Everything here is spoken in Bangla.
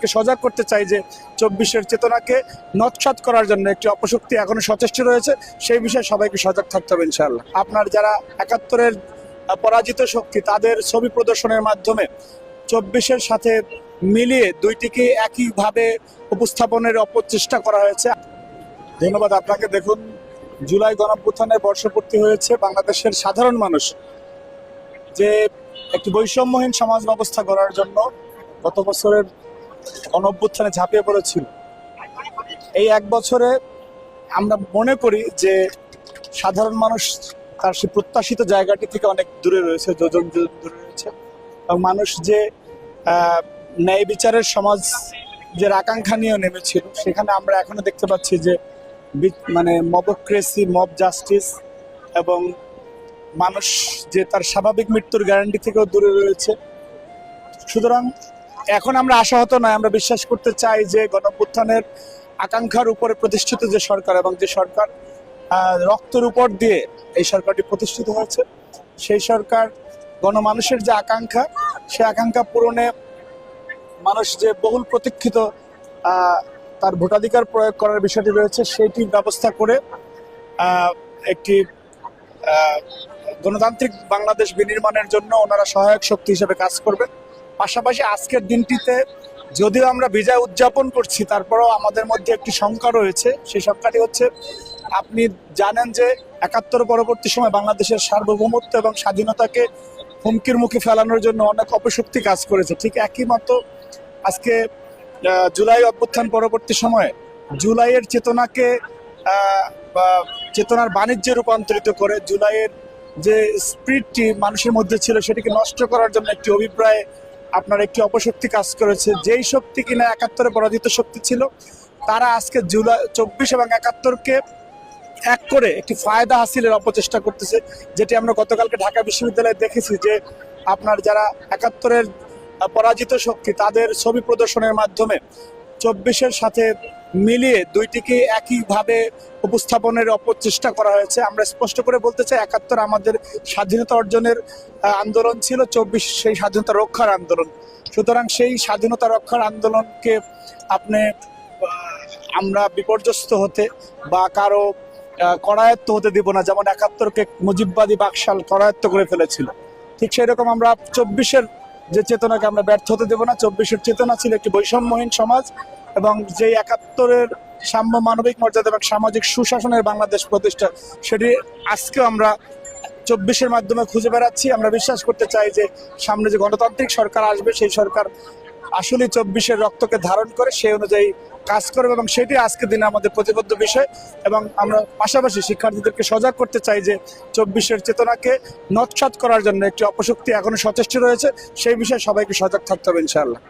শিক্ষার্থীদেরকে সজাগ করতে চাই যে চব্বিশের চেতনাকে নৎসাত করার জন্য একটি অপশক্তি এখনও সচেষ্ট রয়েছে, সেই বিষয়ে সবাইকে সজাগ থাকতে হবে ইনশাল্লাহ আপনার যারা একাত্তরের পরাজিত শক্তি, তাদের ছবি প্রদর্শনের মাধ্যমে চব্বিশের সাথে মিলিয়ে দুইটিকে একইভাবে উপস্থাপনের অপচেষ্টা করা হয়েছে। ধন্যবাদ, আপনাকে দেখুন, জুলাই গণঅভ্যুত্থানের বর্ষপূর্তি হয়েছে। বাংলাদেশের সাধারণ মানুষ যে একটি বৈষম্যহীন সমাজ ব্যবস্থা গড়ার জন্য গত বছরের গণঅভ্যুত্থানে ঝাঁপিয়ে পড়েছিল। এই এক বছরে আমরা মনে করি যে সাধারণ মানুষ তার সে প্রত্যাশিত জায়গাটি থেকে অনেক দূরে রয়েছে, যোজন দূরে রয়েছে। এবং মানুষ যে ন্যায় বিচারের সমাজ যে আকাঙ্ক্ষা নিয়েও নেমেছিল, সেখানে আমরা এখনও দেখতে পাচ্ছি যে মানে মবক্রেসি, মব জাস্টিস এবং মানুষ যে তার স্বাভাবিক মৃত্যুর গ্যারান্টি থেকেও দূরে রয়েছে। সুতরাং এখন আমরা আশাহত নয়, আমরা বিশ্বাস করতে চাই যে গণপুত্থানের আকাঙ্ক্ষার উপরে প্রতিষ্ঠিত যে সরকার এবং যে সরকার রক্তের উপর দিয়ে এই সরকারটি প্রতিষ্ঠিত হয়েছে, সেই সরকার গণমানুষের যে আকাঙ্ক্ষা, সেই আকাঙ্ক্ষা পূরণে মানুষ যে বহুল প্রতীক্ষিত তার ভোটাধিকার প্রয়োগ করার বিষয়টি রয়েছে সেইটি ব্যবস্থা করে একটি গণতান্ত্রিক বাংলাদেশ বিনির্মাণের জন্য ওনারা সহায়ক শক্তি হিসেবে কাজ করবেন পাশাপাশি আজকের দিনটিতে যদিও আমরা বিজয় উদযাপন করছি, তারপরেও আমাদের মধ্যে একটি শঙ্কা রয়েছে। সেই শঙ্কাটি হচ্ছে, আপনি জানেন যে একাত্তর পরবর্তী সময় বাংলাদেশের সার্বভৌমত্ব এবং স্বাধীনতাকে হুমকির মুখে ফেলানোর জন্য অনেক অপশক্তি কাজ করেছে। ঠিক একই মতো আজকে জুলাই অভ্যুত্থান পরবর্তী সময়ে জুলাইয়ের চেতনাকে চেতনার বাণিজ্যে রূপান্তরিত করে জুলাইয়ের যে স্পিরিটটি মানুষের মধ্যে ছিল সেটিকে নষ্ট করার জন্য একটি অভিপ্রায় আপনার একটি অপশক্তি কাজ করেছে। যেই শক্তি কিনা একাত্তরে পরাজিত শক্তি ছিল, তারা আজকে জুলাই, চব্বিশ এবং একাত্তরকে এক করে একটি ফায়দা হাসিলের অপচেষ্টা করতেছে, যেটি আমরা গতকালকে ঢাকা বিশ্ববিদ্যালয়ে দেখেছি যে আপনার যারা একাত্তরের পরাজিত শক্তি, তাদের ছবি প্রদর্শনের মাধ্যমে চব্বিশের সাথে মিলিয়ে দুইটিকে একইভাবে উপস্থাপনের অপচেষ্টা করা হয়েছে। আমরা স্পষ্ট করে বলতে চাই, একাত্তর আমাদের স্বাধীনতা অর্জনের আন্দোলন ছিল, চব্বিশ সেই স্বাধীনতা রক্ষার আন্দোলন। সুতরাং সেই স্বাধীনতা রক্ষার আন্দোলনকে আপনি আমরা বিপর্যস্ত হতে বা কারও করায়ত্ত হতে দিব না, যেমন একাত্তরকে মুজিববাদী বাকশাল করায়ত্ত করে ফেলেছিল। ঠিক সেই রকম আমরা চব্বিশের যে চেতনাকে আমরা ব্যর্থ হতে দেব না, চব্বিশের চেতনা ছিল একটি বৈষম্যহীন সমাজ এবং যে একাত্তরের সাম্য মানবিক মর্যাদা এবং সামাজিক সুশাসনের বাংলাদেশ প্রতিষ্ঠা, সেটি আজকেও আমরা চব্বিশের মাধ্যমে খুঁজে বেড়াচ্ছি। আমরা বিশ্বাস করতে চাই যে সামনে যে গণতান্ত্রিক সরকার আসবে, সেই সরকার আসলে চব্বিশের রক্তকে ধারণ করে, সেই অনুযায়ী কাজ করবে এবং সেটি আজকের দিনে আমাদের প্রতিবদ্ধ বিষয় এবং আমরা পাশাপাশি শিক্ষার্থীদেরকে সজাগ করতে চাই যে চব্বিশের চেতনাকে নৎসাত করার জন্য একটি অপশক্তি এখনও সচেষ্ট রয়েছে। সেই বিষয়ে সবাইকে সজাগ থাকতে হবে, ইনশাআল্লাহ।